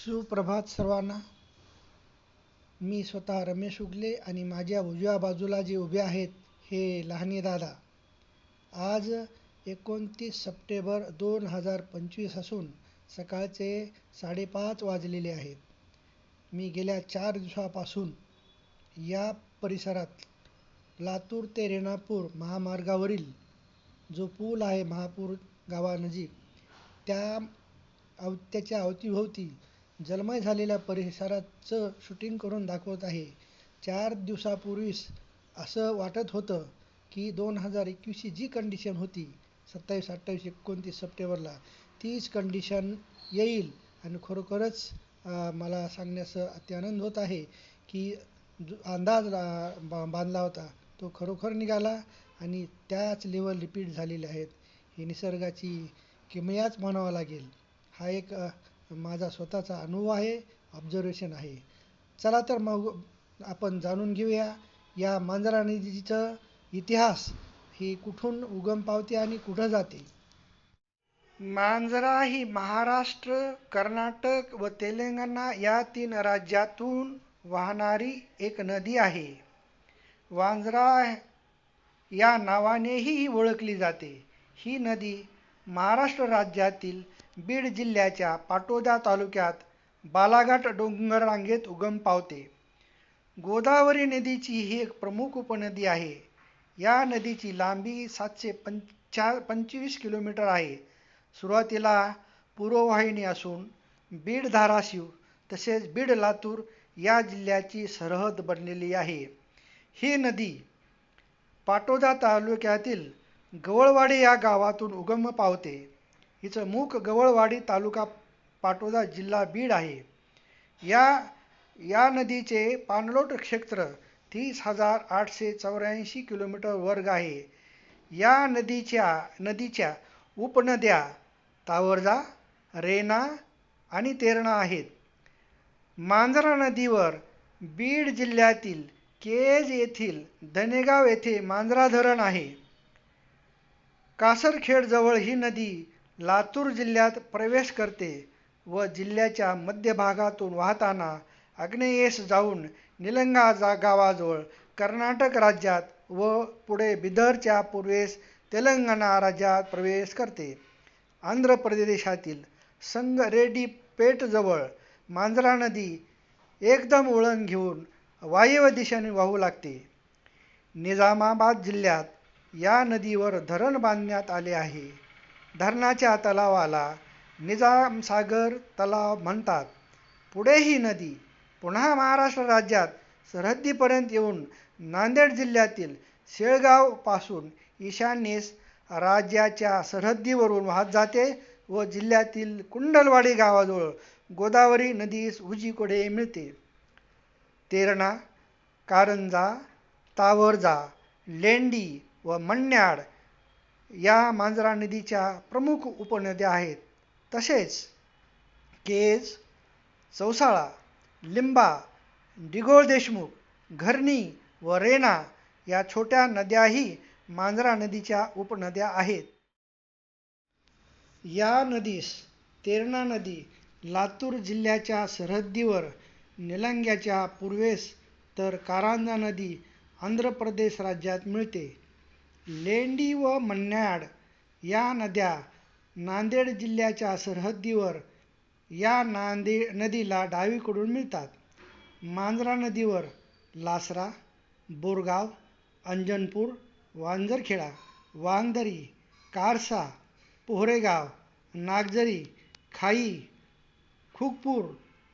सुप्रभात सर्वांना. मी स्वतः रमेश उगले आणि माझ्या उजव्या बाजूला जे उभे आहेत हे लहाने दादा. आज एकोणतीस सप्टेंबर दोन हजार पंचवीस असून सकाळचे साडेपाच वाजलेले आहेत. मी गेल्या चार दिवसापासून या परिसरात लातूर ते रेणापूर महामार्गावरील जो पूल आहे महापूर गावानजीक त्या अव त्याच्या अवतीभोवती जलमय झालेल्या परिसराचं शूटिंग करून दाखवत आहे. चार दिवसापूर्वीच असं वाटत होतं की दोन हजार एकवीसची जी कंडिशन होती सत्तावीस अठ्ठावीस एकोणतीस सप्टेंबरला तीच कंडिशन येईल. आणि खरोखरच मला सांगण्यास अत्यानंद होत आहे की जो अंदाज बा बांधला होता तो खरोखर निघाला आणि त्याच लेवल रिपीट झालेले आहेत. ही निसर्गाची किमयाच म्हणावं लागेल. हा एक माझा स्वतःचा अनुभव आहे ऑब्झर्वेशन आहे. चला तर मग आपण जाणून घेऊया या मांजरा नदीचं इतिहास ही कुठून उगम पावते आणि कुठं जाते? मांजरा ही महाराष्ट्र कर्नाटक व तेलंगणा या तीन राज्यातून वाहणारी एक नदी आहे. वांजरा या नावानेही ओळखली जाते. ही नदी महाराष्ट्र राज्यातील बीड जिल्ह्याच्या पाटोदा तालुक्यात बालाघाट डोंगररांगेत उगम पावते. गोदावरी नदीची ही एक प्रमुख उपनदी आहे. या नदीची लांबी सातशे पंचा पंचवीस किलोमीटर आहे. सुरुवातीला पूर्ववाहिनी असून बीड धाराशिव तसेच बीड लातूर या जिल्ह्याची सरहद बनलेली आहे. ही नदी पाटोदा तालुक्यातील गवळवाडी या गावातून उगम पावते. हिचं मुख गवळवाडी तालुका पाटोदा जिल्हा बीड आहे. या या नदीचे पाणलोट क्षेत्र तीस हजार आठशे चौऱ्याऐंशी किलोमीटर वर्ग आहे. या नदीच्या नदीच्या उपनद्या तावरजा रेना आणि तेरणा आहेत. मांजरा नदीवर बीड जिल्ह्यातील केज येथील धनेगाव येथे मांजरा धरण आहे. कासरखेडजवळ ही नदी लातूर जिल्ह्यात प्रवेश करते व जिल्ह्याच्या मध्यभागातून वाहताना आग्नेयेस जाऊन निलंगा जा गावाजवळ कर्नाटक राज्यात व पुढे बिदरच्या पूर्वेस तेलंगणा राज्यात प्रवेश करते. आंध्र प्रदेशातील संगरेड्डीपेटजवळ मांजरा नदी एकदम वळण घेऊन वायव्य दिशेने वाहू लागते. निजामाबाद जिल्ह्यात या नदीवर धरण बांधण्यात आले आहे. धरणाच्या तलावाला निजामसागर तलाव म्हणतात. पुढे ही नदी पुन्हा महाराष्ट्र राज्यात सरहद्दीपर्यंत येऊन नांदेड जिल्ह्यातील शेळगावपासून ईशान्येस राज्याच्या सरहद्दीवरून वाहत जाते व जिल्ह्यातील कुंडलवाडी गावाजवळ गोदावरी नदीस उजीकडे मिळते. तेरणा कारंजा तावरजा लेंडी व मण्याड या मांजरा नदीच्या प्रमुख उपनद्या आहेत. तसेच केज चौसाळा लिंबा डिगोळ देशमुख घरणी व रेणा या छोट्या नद्याही मांजरा नदीच्या उपनद्या आहेत. या नदीस तेरणा नदी लातूर जिल्ह्याच्या सरहद्दीवर निलंग्याच्या पूर्वेस तर कारंजा नदी आंध्र प्रदेश राज्यात मिळते. लेंडी व मन्याड या नद्या नांदेड जिल्ह्याच्या सरहद्दीवर या नांदे नदीला डावीकडून मिळतात. मांजरा नदीवर लासरा बोरगाव अंजनपूर वांजरखेडा वांदरी कारसा पोहरेगाव नागझरी खाई खुकपूर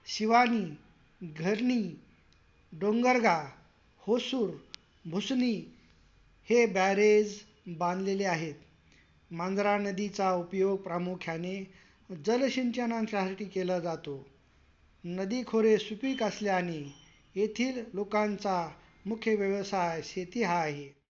शिवानी घरणी डोंगरगा होसूर भुसणी हे बॅरेज बांधलेले आहेत. मांजरा नदीचा उपयोग प्रामुख्याने जलसिंचनासाठी केला जातो. नदी खोरे सुपीक असल्याने येथील लोकांचा मुख्य व्यवसाय शेती हा आहे.